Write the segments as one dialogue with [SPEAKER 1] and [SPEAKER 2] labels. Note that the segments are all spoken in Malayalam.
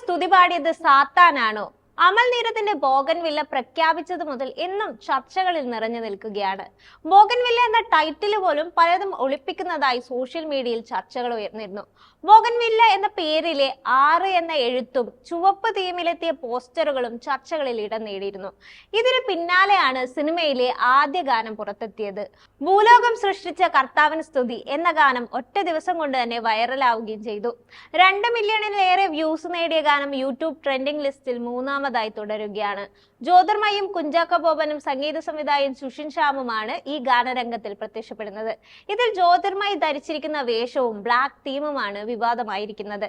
[SPEAKER 1] സ്തുതി പാടിയത് സാത്താനാണോ? അമൽ നീരത്തിന്റെ ബോഗൻവില്ല പ്രഖ്യാപിച്ചത് മുതൽ എന്നും ചർച്ചകളിൽ നിറഞ്ഞു നിൽക്കുകയാണ്. ബോഗൻവില്ല എന്ന ടൈറ്റിൽ പോലും പലതും ഒളിപ്പിക്കുന്നതായി സോഷ്യൽ മീഡിയയിൽ ചർച്ചകൾ ഉയർന്നിരുന്നു. ബോഗൻവില്ല എന്ന പേരിലെ ആറ് എന്ന എഴുത്തും ചുവപ്പ് തീമിലെത്തിയ പോസ്റ്ററുകളും ചർച്ചകളിൽ ഇടം നേടിയിരുന്നു. ഇതിന് പിന്നാലെയാണ് സിനിമയിലെ ആദ്യ ഗാനം പുറത്തെത്തിയത്. ഭൂലോകം സൃഷ്ടിച്ച കർത്താവിന് സ്തുതി എന്ന ഗാനം ഒറ്റ ദിവസം കൊണ്ട് തന്നെ വൈറലാവുകയും ചെയ്തു. രണ്ട് മില്യണിലേറെ വ്യൂസ് നേടിയ ഗാനം യൂട്യൂബ് ട്രെൻഡിംഗ് ലിസ്റ്റിൽ മൂന്നാമതായി തുടരുകയാണ്. ജ്യോതിർമയും കുഞ്ചാക്ക ബോബനും സംഗീത സംവിധായകൻ സുഷിൻ ശ്യാമുമാണ് ഈ ഗാനരംഗത്തിൽ പ്രത്യക്ഷപ്പെടുന്നത്. ഇതിൽ ജ്യോതിർമയി ധരിച്ചിരിക്കുന്ന വേഷവും ബ്ലാക്ക് തീമുമാണ് വിവാദമായിരിക്കുന്നത്.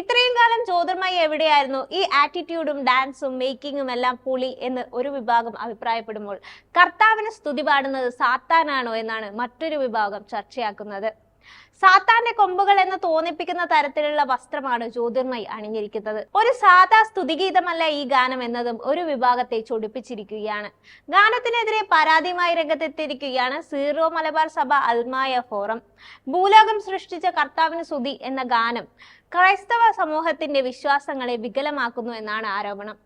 [SPEAKER 1] ഇത്രയും കാലം ജ്യോതിർമയി എവിടെയായിരുന്നു? ഈ ആറ്റിറ്റ്യൂഡും ഡാൻസും മേക്കിങ്ങും എല്ലാം പുളി എന്ന് ഒരു വിഭാഗം അഭിപ്രായപ്പെടുമ്പോൾ കർത്താവിന് സ്തുതി പാടുന്നത് സാത്താനാണോ എന്നാണ് മറ്റൊരു വിഭാഗം ചർച്ചയാക്കുന്നത്. സാത്താന്റെ കൊമ്പുകൾ എന്ന് തോന്നിപ്പിക്കുന്ന തരത്തിലുള്ള വസ്ത്രമാണ് ജ്യോതിർമയി അണിഞ്ഞിരിക്കുന്നത്. ഒരു സാധാ സ്തുതിഗീതമല്ല ഈ ഗാനം എന്നതും ഒരു വിഭാഗത്തെ ചൊടിപ്പിച്ചിരിക്കുകയാണ്. ഗാനത്തിനെതിരെ പരാതിയുമായി രംഗത്തെത്തിയിരിക്കുകയാണ് സീറോ മലബാർ സഭ അൽമായ ഫോറം. ഭൂലോകം സൃഷ്ടിച്ച കർത്താവിന് സ്തുതി എന്ന ഗാനം ക്രൈസ്തവ സമൂഹത്തിന്റെ വിശ്വാസങ്ങളെ വികലമാക്കുന്നു എന്നാണ് ആരോപണം.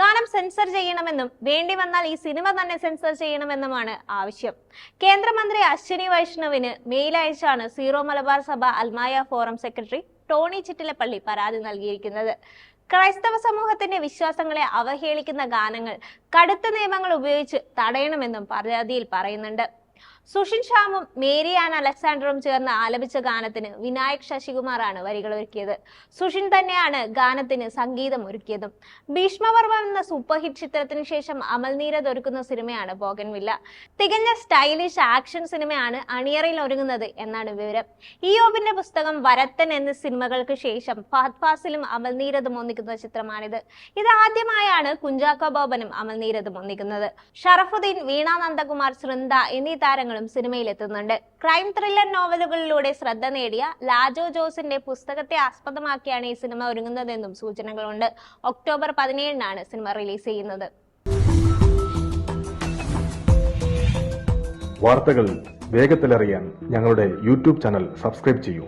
[SPEAKER 1] ഗാനം സെൻസർ ചെയ്യണമെന്നും വേണ്ടി വന്നാൽ ഈ സിനിമ തന്നെ സെൻസർ ചെയ്യണമെന്നുമാണ് ആവശ്യം. കേന്ദ്രമന്ത്രി അശ്വിനി വൈഷ്ണവിന് മെയിൽ അയച്ചാണ് സീറോ മലബാർ സഭ അൽമായ ഫോറം സെക്രട്ടറി ടോണി ചിറ്റിലപ്പള്ളി പരാതി നൽകിയിരിക്കുന്നത്. ക്രൈസ്തവ സമൂഹത്തിന്റെ വിശ്വാസങ്ങളെ അവഹേളിക്കുന്ന ഗാനങ്ങൾ കടുത്ത നിയമങ്ങൾ ഉപയോഗിച്ച് തടയണമെന്നും പരാതിയിൽ പറയുന്നുണ്ട്. സുഷിൻ ശ്യാമും മേരി ആൻ അലക്സാണ്ടറും ചേർന്ന് ആലപിച്ച ഗാനത്തിന് വിനായക് ശശികുമാറാണ് വരികൾ ഒരുക്കിയത്. സുഷിൻ തന്നെയാണ് ഗാനത്തിന് സംഗീതം ഒരുക്കിയതും. ഭീഷ്മവർമ്മ എന്ന സൂപ്പർ ഹിറ്റ് ചിത്രത്തിന് ശേഷം അമൽ നീരദ് ഒരുക്കുന്ന സിനിമയാണ് ബോഗൻവില്ല തികഞ്ഞ സ്റ്റൈലിഷ് ആക്ഷൻ സിനിമയാണ് അണിയറയിൽ ഒരുങ്ങുന്നത് എന്നാണ് വിവരം. ഇയോബിന്റെ പുസ്തകം വരത്തൻ എന്ന സിനിമകൾക്ക് ശേഷം ഫഹദ് ഫാസിലും അമൽ ഒന്നിക്കുന്ന ചിത്രമാണിത്. ഇത് ആദ്യമായാണ് കുഞ്ചാക്കോ ബോബനും അമൽ ഒന്നിക്കുന്നത്. ഷറഫുദ്ദീൻ വീണാനന്ദകുമാർ നന്ദകുമാർ എന്നീ താരങ്ങളും സിനിമയിലെത്തുന്നുണ്ട്. ക്രൈം ത്രില്ലർ നോവലുകളിലൂടെ ശ്രദ്ധ നേടിയ ലാജോ ജോസിന്റെ പുസ്തകത്തെ ആസ്പദമാക്കിയാണ് ഈ സിനിമ ഒരുങ്ങുന്നതെന്നും സൂചനകളുണ്ട്. ഒക്ടോബർ പതിനേഴിനാണ് സിനിമ റിലീസ് ചെയ്യുന്നത്.
[SPEAKER 2] വാർത്തകൾ വേഗത്തിലറിയാൻ ഞങ്ങളുടെ യൂട്യൂബ് ചാനൽ സബ്സ്ക്രൈബ് ചെയ്യൂ.